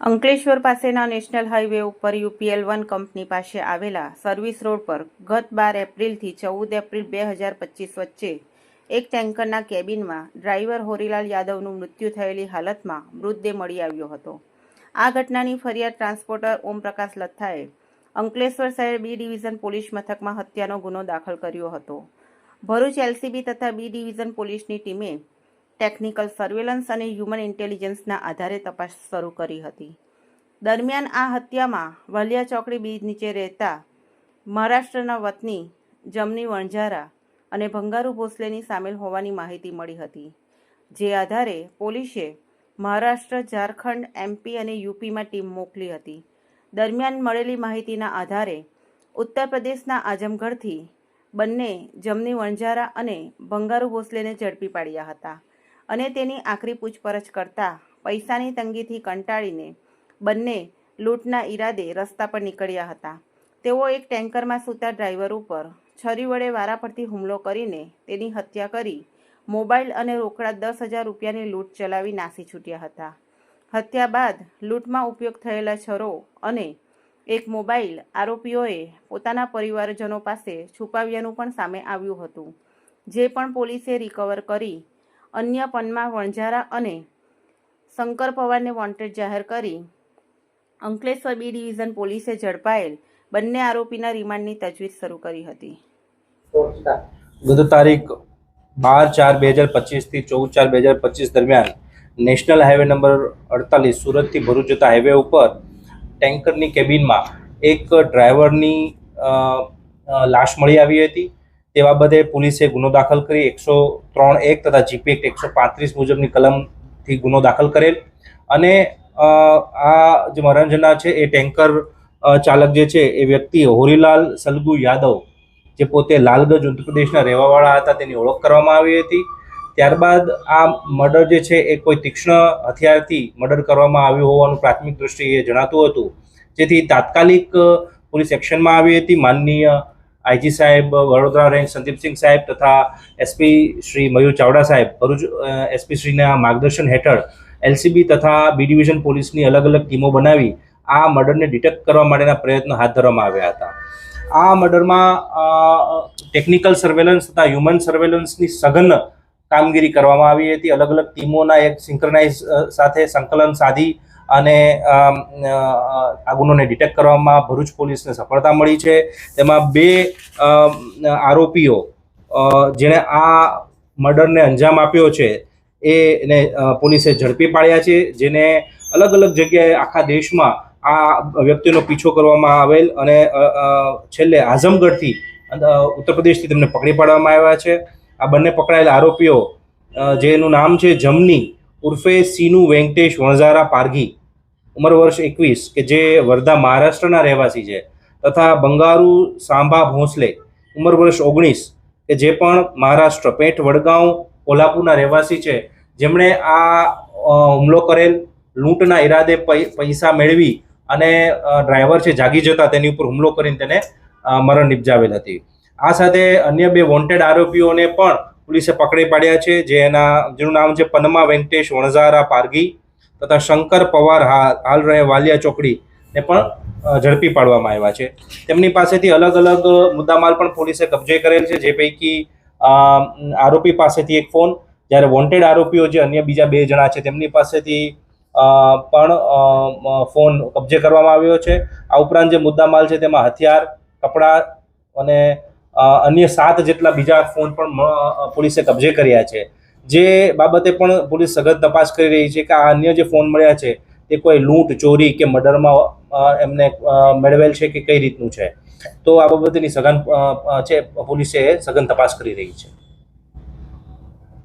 અંકલેશ્વર પાસેના national highway ઉપર UPL one company પાસે આવેલા સર્વિસ રોડ પર ગત બાર એપ્રિલથી ચૌદ એપ્રિલ બે હજાર પચીસ વચ્ચે એક ટેન્કરના કેબિનમાં ડ્રાઈવર હોરીલાલ યાદવનું મૃત્યુ થયેલી હાલતમાં મૃતદેહ મળી આવ્યો હતો. આ ઘટનાની ફરિયાદ ટ્રાન્સપોર્ટર ઓમપ્રકાશ લથ્થાએ અંકલેશ્વર શહેર બી ડિવિઝન પોલીસ મથકમાં હત્યાનો ગુનો દાખલ કર્યો હતો. ભરૂચ એલસીબી તથા બી ડિવિઝન પોલીસની ટીમે ટેકનિકલ સર્વેલન્સ અને હ્યુમન ઇન્ટેલિજન્સના આધારે તપાસ શરૂ કરી હતી. દરમિયાન આ હત્યામાં વલિયા ચોકડી બીજ નીચે રહેતા મહારાષ્ટ્રના વતની જમની વણઝારા અને ભંગારુ ભોસલેની સામેલ હોવાની માહિતી મળી હતી, જે આધારે પોલીસે મહારાષ્ટ્ર, ઝારખંડ, એમપી અને યુપીમાં ટીમ મોકલી હતી. દરમિયાન મળેલી માહિતીના આધારે ઉત્તર પ્રદેશના આઝમગઢથી બંને જમની વણઝારા અને ભંગારુ ભોસલેને ઝડપી પાડ્યા હતા. અને તેની આખરી પૂછપરછ કરતા પૈસાની તંગીથી કંટાળીને બંને લૂંટના ઈરાદે રસ્તા પર નીકળ્યા હતા. તેઓ એક ટેન્કરમાં સૂતા ડ્રાઈવર ઉપર છરી વડે વારાફરતી હુમલો કરીને તેની હત્યા કરી મોબાઈલ અને રોકડા દસ હજાર રૂપિયાની લૂંટ ચલાવી નાસી છૂટ્યા હતા. હત્યા બાદ લૂંટમાં ઉપયોગ થયેલા છરો અને એક મોબાઈલ આરોપીઓએ પોતાના પરિવારજનો પાસે છુપાવ્યાનું પણ સામે આવ્યું હતું, જે પણ પોલીસે રિકવર કરી અન્ય પનમાં વણઝારા અને શંકર પવારને વોન્ટેડ જાહેર કરી. અંકલેશ્વર બી ડિવિઝન પોલીસે ઝડપાયેલ બંને આરોપીના રિમાન્ડની તજવીજ શરૂ કરી હતી. ગત તારીખ બાર ચાર બે હજાર પચીસથી ચૌદ ચાર બે હજાર પચીસ દરમિયાન નેશનલ હાઈવે નંબર અડતાલીસ સુરતથી ભરૂચ જતા હાઈવે ઉપર ટેન્કરની કેબિનમાં એક ડ્રાઈવરની લાશ મળી આવી હતી. તે બાબતે પોલીસે ગુનો દાખલ કરી એકસો ત્રણ એક તથા જીપી એક્ટ એકસો પાંત્રીસ મુજબની કલમથી ગુનો દાખલ કરેલ. અને આ જે મરણજના છે એ ટેન્કર ચાલક જે છે એ વ્યક્તિ હોરીલાલ સલગુ યાદવ, જે પોતે લાલગંજ ઉત્તરપ્રદેશના રહેવાવાળા હતા, તેની ઓળખ કરવામાં આવી હતી. ત્યારબાદ આ મર્ડર જે છે એ કોઈ તીક્ષ્ણ હથિયારથી મર્ડર કરવામાં આવ્યું હોવાનું પ્રાથમિક દ્રષ્ટિએ જણાતું હતું. જેથી તાત્કાલિક પોલીસ એક્શનમાં આવી હતી. માનનીય આઈજી સાહેબ, વડોદરા રેન્જ સંદીપસિંહ સાહેબ તથા એસપી શ્રી મયુર ચાવડા સાહેબ. ભરૂચ એસપી શ્રીના માર્ગદર્શન હેઠળ એલસીબી તથા બી ડિવિઝન પોલીસની અલગ અલગ ટીમો બનાવી આ મર્ડરને ડિટેક્ટ કરવા માટેના પ્રયત્નો હાથ ધરવામાં આવ્યા હતા. આ મર્ડરમાં ટેકનિકલ સર્વેલન્સ તથા હ્યુમન સર્વેલન્સની સઘન કામગીરી કરવામાં આવી હતી. અલગ અલગ ટીમોના એક સિંક્રનાઇઝ સાથે સંકલન સાધી અને આ ગુનોને ડિટેક્ટ કરવામાં ભરૂચ પોલીસને સફળતા મળી છે. તેમાં બે આરોપીઓ જેણે આ મર્ડરને અંજામ આપ્યો છે એને પોલીસે ઝડપી પાડ્યા છે, જેને અલગ અલગ જગ્યાએ આખા દેશમાં આ વ્યક્તિનો પીછો કરવામાં આવેલ અને છેલ્લે આઝમગઢથી ઉત્તરપ્રદેશથી ઉત્તર પ્રદેશથી તેમને પકડી પાડવામાં આવ્યા છે. આ બંને પકડાયેલા આરોપીઓ જેનું નામ છે જમની ઉર્ફે સીનુ વેંકટેશ વણઝારા પારઘી. ઉંમર વર્ષ એકવીસ, કે જે વર્ધા મહારાષ્ટ્રના રહેવાસી છે, તથા બંગારુ સાંભા ભોંસલે ઉંમર વર્ષ ઓગણીસ, કે જે પણ મહારાષ્ટ્ર પેઠ વડગાંવ, કોલ્હાપુરના રહેવાસી છે, જેમણે આ હુમલો કરેલ લૂંટના ઈરાદે પૈસા મેળવી અને ડ્રાઈવર છે જાગી જતા તેની ઉપર હુમલો કરીને તેને મરણ નિપજાવેલ હતી. આ સાથે અન્ય બે વોન્ટેડ આરોપીઓને પણ પોલીસે પકડી પાડ્યા છે જેના જેનું નામ છે પન્મા વેંકટેશ વણઝારા પારગી તથા શંકર પવાર હાલ રહે વાલિયા ચોકડી ને પણ ઝડપી પાડવામાં આવ્યા છે. તેમની પાસેથી અલગ અલગ મુદ્દામાલ પણ પોલીસે કબજે કરેલ છે, જે પૈકી આરોપી પાસેથી એક ફોન, જ્યારે વોન્ટેડ આરોપીઓ જે અન્ય બીજા બે જણા છે, તેમની પાસેથી પણ ફોન કબજે કરવામાં આવ્યો છે. આ ઉપરાંત જે મુદ્દામાલ છે, તેમાં હથિયાર, કપડાં અને અન્ય સાત જેટલા બીજા ફોન પણ પોલીસે કબજે કર્યા છે. જે બાબતે પણ પોલીસ સઘન તપાસ કરી રહી છે કે આ અન્ય જે ફોન મળ્યા છે, તે કોઈ લૂંટ, ચોરી કે મર્ડરમાં એમને મેળવેલ છે કે કઈ રીતનું છે? તો આ બાબતેની સઘન છે, પોલીસે સઘન તપાસ કરી રહી છે.